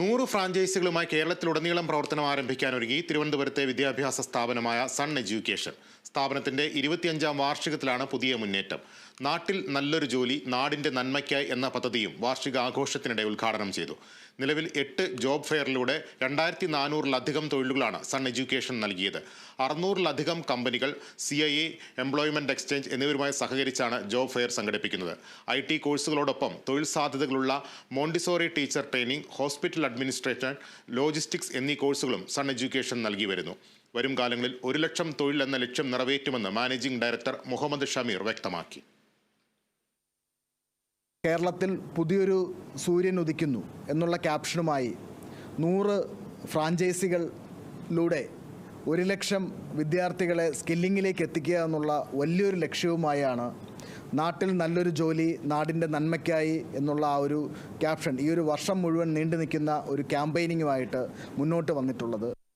നൂറ് ഫ്രാഞ്ചൈസികളുമായി കേരളത്തിലുടനീളം പ്രവർത്തനം ആരംഭിക്കാൻ ഒരുങ്ങി തിരുവനന്തപുരത്തെ വിദ്യാഭ്യാസ സ്ഥാപനമായ സൺ എഡ്യൂക്കേഷൻ. സ്ഥാപനത്തിന്റെ ഇരുപത്തിയഞ്ചാം വാർഷികത്തിലാണ് പുതിയ മുന്നേറ്റം. നാട്ടിൽ നല്ലൊരു ജോലി നാടിന്റെ നന്മയ്ക്കായി എന്ന പദ്ധതിയും വാർഷിക ആഘോഷത്തിനിടെ ഉദ്ഘാടനം ചെയ്തു. നിലവിൽ എട്ട് ജോബ് ഫെയറിലൂടെ രണ്ടായിരത്തി നാനൂറിലധികം തൊഴിലുകളാണ് സൺ എഡ്യൂക്കേഷൻ നൽകിയത്. അറുന്നൂറിലധികം കമ്പനികൾ C I A employment exchange എന്നിവരുമായി സഹകരിച്ചാണ് ജോബ് ഫെയർ സംഘടിപ്പിക്കുന്നത്. ഐ ടി കോഴ്സുകളോടൊപ്പം തൊഴിൽ സാധ്യതകളുള്ള Montessori teacher training hospital administration logistics എന്നീ കോഴ്സുകളും സൺ എഡ്യൂക്കേഷൻ നൽകി വരുന്നു. വരും കാലങ്ങളിൽ ഒരു ലക്ഷം തൊഴിൽ എന്ന ലക്ഷ്യം നിറവേറ്റുമെന്ന് മാനേജിംഗ് ഡയറക്ടർ മുഹമ്മദ് ഷമീർ വ്യക്തമാക്കി. കേരളത്തിൽ പുതിയൊരു സൂര്യൻ ഉദിക്കുന്നു എന്നുള്ള ക്യാപ്ഷനുമായി നൂറ് ഫ്രാഞ്ചൈസികളിലൂടെ ഒരു ലക്ഷം വിദ്യാർത്ഥികളെ സ്കില്ലിങ്ങിലേക്ക് എത്തിക്കുക എന്നുള്ള വലിയൊരു ലക്ഷ്യവുമായാണ് നാട്ടിൽ നല്ലൊരു ജോലി നാടിന്റെ നന്മയ്ക്കായി എന്നുള്ള ആ ഒരു ക്യാപ്ഷൻ ഈ ഒരു വർഷം മുഴുവൻ നീണ്ടു നിൽക്കുന്ന ഒരു ക്യാമ്പയിനിങ്ങുമായിട്ട് മുന്നോട്ട് വന്നിട്ടുള്ളത്.